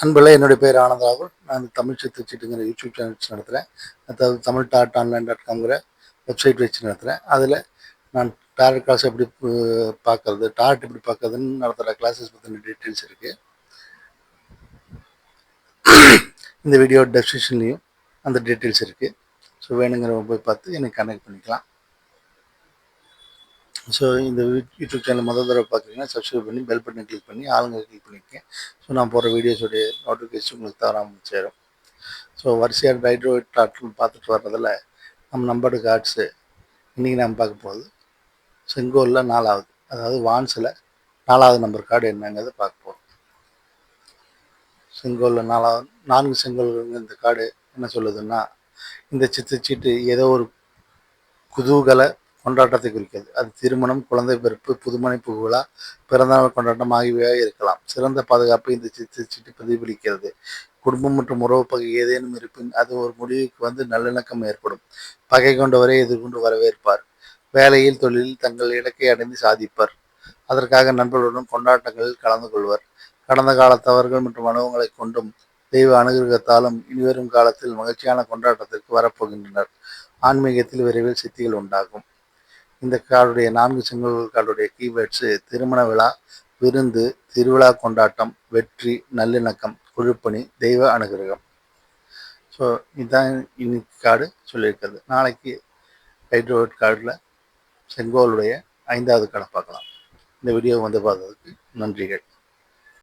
அன்பில் என்னுடைய பேர் ஆனந்தாகும் நான் தமிழ் சித்து சீட்டுங்கிற யூடியூப் சேனல் வச்சு நடத்துகிறேன் அதாவது தமிழ் டாட் ஆன்லைன் டாட் காம்ங்கிற வெப்சைட் வச்சு நடத்துகிறேன் அதில் நான் டாரட் கிளாஸ் எப்படி பார்க்கறது டாரட் எப்படி பார்க்கறதுன்னு நடத்துகிற கிளாஸஸ் பற்றின டீட்டெயில்ஸ் இருக்குது இந்த வீடியோ டெஸ்கிரிப்ஷன்லேயும் அந்த டீட்டெயில்ஸ் இருக்குது ஸோ வேணுங்கிறவங்க போய் பார்த்து எனக்கு கனெக்ட் பண்ணிக்கலாம். ஸோ இந்த யூ- யூடியூப் சேனல் முதல் தடவை பார்க்குறீங்கன்னா சப்ஸ்கிரைப் பண்ணி பெல் பட்டனை கிளிக் பண்ணி ஆளுங்க கிளிக் பண்ணியிருக்கேன் ஸோ நான் போடுற வீடியோஸுடைய நோட்டிஃபிகேஷன் உங்களுக்கு தவறாமல் சேரும். ஸோ வரிசையாக ரைட்ரோ டாட்னு பார்த்துட்டு வர்றதில் நம்ம நம்பர்டு கார்ட்ஸு இன்றைக்கி நம்ம பார்க்க போகுது செங்கோலில் நாலாவது அதாவது வான்ஸில் நாலாவது நம்பர் கார்டு என்னங்கிறத பார்க்க போகிறோம் செங்கோலில் நாலாவது நான்கு செங்கோல்கள் இந்த கார்டு என்ன சொல்லுதுன்னா இந்த சித்து சீட்டு ஏதோ ஒரு குதூகல கொண்டாட்டத்தை குறிக்கிறது. அது திருமணம் குழந்தை பிறப்பு புதுமனை புகழா பிறந்தநாள் கொண்டாட்டம் ஆகியவையாக இருக்கலாம். சிறந்த பாதுகாப்பை இந்த சித்து சிட்டு பிரதிபலிக்கிறது. குடும்பம் மற்றும் உறவு பகை ஏதேனும் இருப்பின் அது ஒரு முடிவுக்கு வந்து நல்லிணக்கம் ஏற்படும். பகை கொண்டவரை எதிர்கொண்டு வரவேற்பார். வேலையில் தொழிலில் தங்கள் இலக்கை அடைந்து சாதிப்பர். அதற்காக நண்பர்களுடன் கொண்டாட்டங்களில் கலந்து கொள்வர். கடந்த கால தவறுகள் மற்றும் அனுபவங்களை கொண்டும் தெய்வ அனுகிரகத்தாலும் இனிவரும் காலத்தில் மகிழ்ச்சியான கொண்டாட்டத்திற்கு வரப்போகின்றனர். ஆன்மீகத்தில் விரைவில் சித்திகள் உண்டாகும். இந்த கார்டுடைய நான்கு சிங்கங்கள் கார்டுடைய கீவேர்ட்ஸு திருமண விழா விருந்து திருவிழா கொண்டாட்டம் வெற்றி நல்லிணக்கம் குழுப்பணி தெய்வ அனுகிரகம். ஸோ இதுதான் இன்னைக்கு கார்டு சொல்லியிருக்கிறது. நாளைக்கு ஹைட்ரோட் கார்டில் செங்கோலுடைய ஐந்தாவது கார்டை பார்க்கலாம். இந்த வீடியோ வந்து பார்த்ததுக்கு நன்றிகள்.